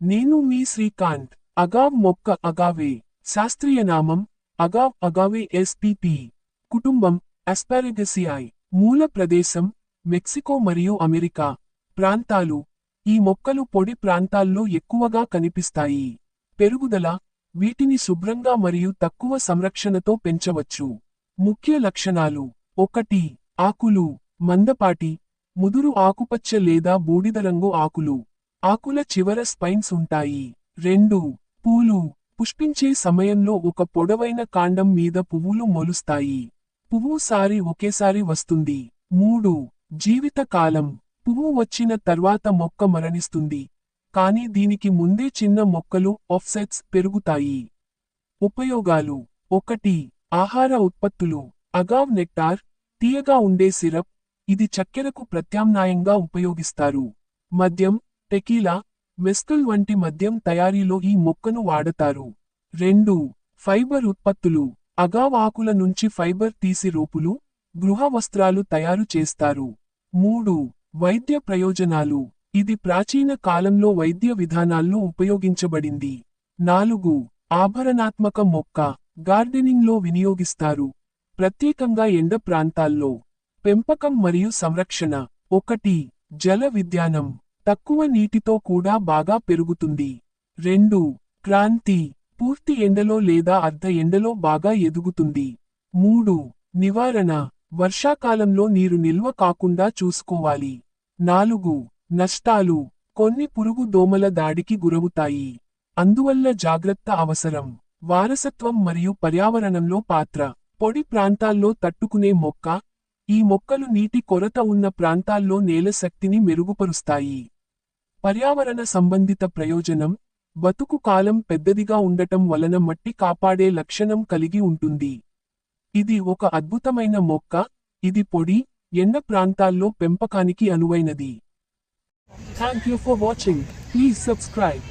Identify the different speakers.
Speaker 1: నేను మీ శ్రీకాంత్ అగావ్ మొక్క అగావే శాస్త్రీయ నామం అగావ్ అగావే ఎస్పిపి. కుటుంబం అస్పారగసియాయ్ మూల ప్రదేశం మెక్సికో మరియు అమెరికా. ప్రాంతాలు ఈ మొక్కలు పొడి ప్రాంతాల్లో ఎక్కువగా కనిపిస్తాయి. పెరుగుదల వీటిని శుభ్రంగా మరియు తక్కువ సంరక్షణతో పెంచవచ్చు. ముఖ్య లక్షణాలు ఒకటి ఆకులు మందపాటి ముదురు ఆకుపచ్చ లేదా బూడిద రంగు ఆకులు. ఆకుల చివర స్పైన్స్ ఉంటాయి. రెండు పూలు. పుష్పించే సమయంలో ఒక పొడవైన కాండం మీద పువ్వులు మొలుస్తాయి. పువ్వు సారి ఒకేసారి వస్తుంది. మూడు జీవితకాలం. పువ్వు వచ్చిన తర్వాత మొక్క మరణిస్తుంది. కానీ దీనికి ముందే చిన్న మొక్కలు ఆఫ్సెట్స్ పెరుగుతాయి. ఉపయోగాలు. ఒకటి ఆహార ఉత్పత్తులు. అగావ్ నెక్టార్ తీయగా ఉండే సిరప్. ఇది చక్కెరకు ప్రత్యామ్నాయంగా ఉపయోగిస్తారు. మద్యం టెకీలా మెస్కల్ వంటి మద్యం తయారీలో ఈ మొక్కను వాడతారు. రెండు ఫైబర్ ఉత్పత్తులు. అగావ్ ఆకుల నుంచి ఫైబర్ తీసి రూపులు గృహ వస్త్రాలు తయారు చేస్తారు. మూడు వైద్య ప్రయోజనాలు. ఇది ప్రాచీన కాలంలో వైద్య విధానాల్లో ఉపయోగించబడింది. నాలుగు ఆభరణాత్మక మొక్క గార్డెనింగ్లో వినియోగిస్తారు. ప్రత్యేకంగా ఎండ ప్రాంతాల్లో. పెంపకం మరియు సంరక్షణ. ఒకటి జల విద్యానం. తక్కువ నీటితో కూడా బాగా పెరుగుతుంది. రెండు క్రాంతి పూర్తి ఎండలో లేదా అర్ధ ఎండలో బాగా ఎదుగుతుంది. మూడు నివారణ వర్షాకాలంలో నీరు నిల్వ కాకుండా చూసుకోవాలి. నాలుగు నష్టాలు కొన్ని పురుగు దోమల దాడికి గురవుతాయి. అందువల్ల జాగ్రత్త అవసరం. వారసత్వం మరియు పర్యావరణంలో పాత్ర. పొడి ప్రాంతాల్లో తట్టుకునే మొక్క ఈ మొక్కలు నీటి కొరత ఉన్న ప్రాంతాల్లో నేల శక్తిని మెరుగుపరుస్తాయి. పర్యావరణ సంబంధిత ప్రయోజనం బతుకు కాలం పెద్దదిగా ఉండటం వలన మట్టి కాపాడే లక్షణం కలిగి ఉంటుంది. ఇది ఒక అద్భుతమైన మొక్క ఇది పొడి ఎండ ప్రాంతాల్లో పెంపకానికి అనువైనది. Thank you for watching please subscribe